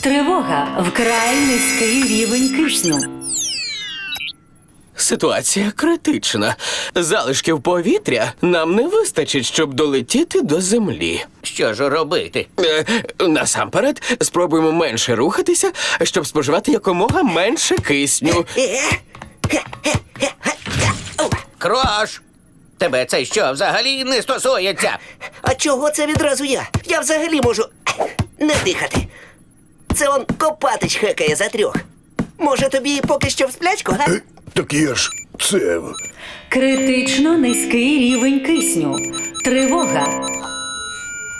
Тривога вкрай низький рівень кисню. Ситуація критична. Залишків повітря нам не вистачить, щоб долетіти до землі. Що ж робити? Е, насамперед, спробуємо менше рухатися, щоб споживати якомога менше кисню. Крош! Тебе це що взагалі не стосується? А чого це відразу я? Я взагалі можу не дихати. Це он Копатич хекає за трьох. Може тобі поки що в сплячку, га? Так я ж це. Критично низький рівень кисню. Тривога.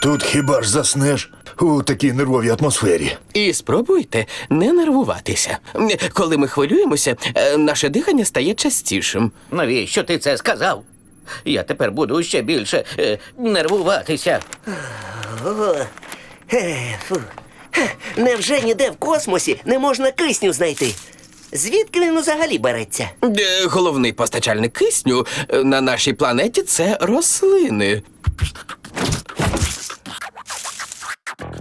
Тут хіба ж заснеш у такій нервовій атмосфері? І спробуйте не нервуватися. М, Коли ми хвилюємося, е, наше дихання стає частішим. Навіщо ти це сказав? Я тепер буду ще більше е, нервуватися. Ого. Е, фу. Невже ніде в космосі не можна кисню знайти? Звідки він взагалі береться? Головний постачальник кисню е, на нашій планеті це рослини.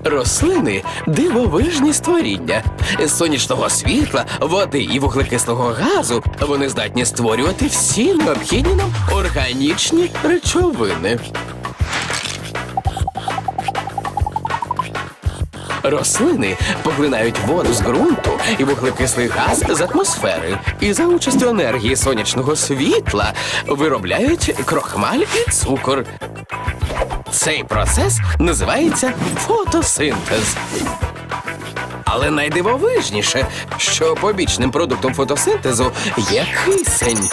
Рослини дивовижні створіння. З сонячного світла, води і вуглекислого газу вони здатні створювати всі необхідні нам органічні речовини. Рослини поглинають воду з ґрунту і вуглекислий газ з атмосфери. І за участю енергії сонячного світла виробляють крохмаль і цукор. Цей процес називається фотосинтез. Але найдивовижніше, що побічним продуктом фотосинтезу є кисень.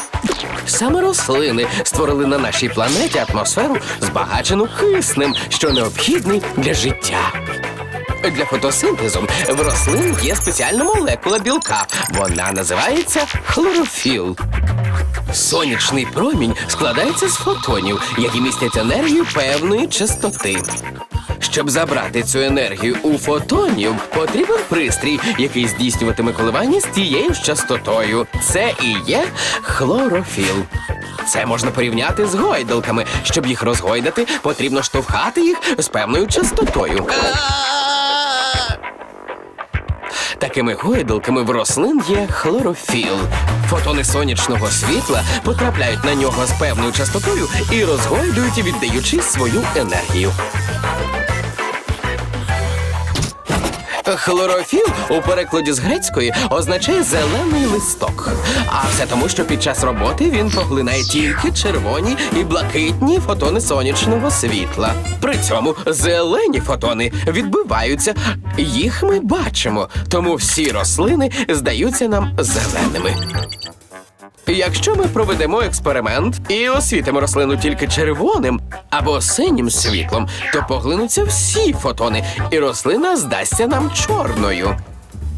Саме рослини створили на нашій планеті атмосферу, збагачену киснем, що необхідний для життя. Для фотосинтезу в рослин є спеціальна молекула білка. Вона називається хлорофіл. Сонячний промінь складається з фотонів, які містять енергію певної частоти. Щоб забрати цю енергію у фотонів, потрібен пристрій, який здійснюватиме коливання з тією ж частотою. Це і є хлорофіл. Це можна порівняти з гойдалками. Щоб їх розгойдати, потрібно штовхати їх з певною частотою. Такими гойдалками в рослин є хлорофіл. Фотони сонячного світла потрапляють на нього з певною частотою і розгойдують, віддаючи свою енергію. Хлорофіл у перекладі з грецької означає зелений листок. А все тому, що під час роботи він поглинає тільки червоні і блакитні фотони сонячного світла. При цьому зелені фотони відбиваються. Їх ми бачимо, тому всі рослини здаються нам зеленими. Якщо ми проведемо експеримент і освітимо рослину тільки червоним або синім світлом, то поглинуться всі фотони, і рослина здасться нам чорною.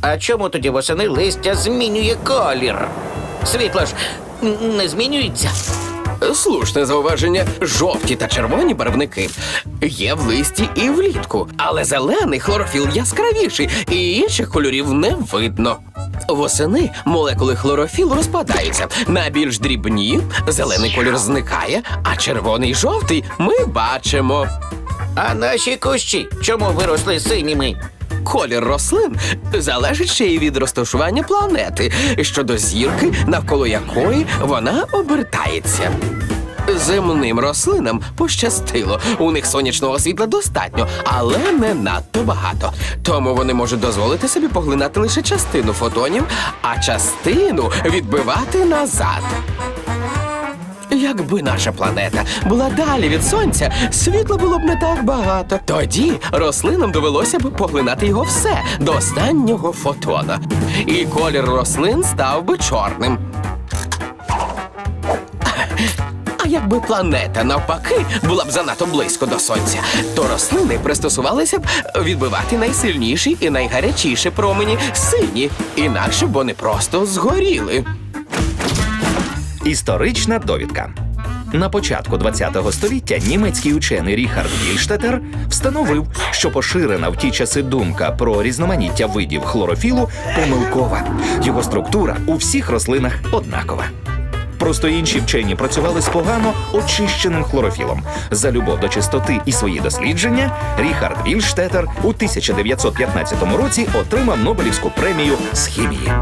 А чому тоді восени листя змінює колір? Світло ж не змінюється. Слушне зауваження. Жовті та червоні барвники є в листі і влітку, але зелений хлорофіл яскравіший, і інших кольорів не видно. Восени молекули хлорофілу розпадаються на більш дрібні, зелений кольор зникає, а червоний жовтий ми бачимо. А наші кущі чому виросли синіми? Колір рослин залежить ще й від розташування планети щодо зірки, навколо якої вона обертається. Земним рослинам пощастило. У них сонячного світла достатньо, але не надто багато. Тому вони можуть дозволити собі поглинати лише частину фотонів, а частину відбивати назад. Якби наша планета була далі від сонця, світла було б не так багато. Тоді рослинам довелося б поглинати його все до останнього фотона. І колір рослин став би чорним. Якби планета навпаки була б занадто близько до сонця, то рослини пристосувалися б відбивати найсильніші і найгарячіші промені сині, інакше б вони просто згоріли. Історична довідка. На початку ХХ століття німецький учений Ріхард Гільштетер встановив, що поширена в ті часи думка про різноманіття видів хлорофілу помилкова. Його структура у всіх рослинах однакова. Просто інші вчені працювали з погано очищеним хлорофілом. За любов до чистоти і свої дослідження Ріхард Вільштетер у 1915 році отримав Нобелівську премію з хімії.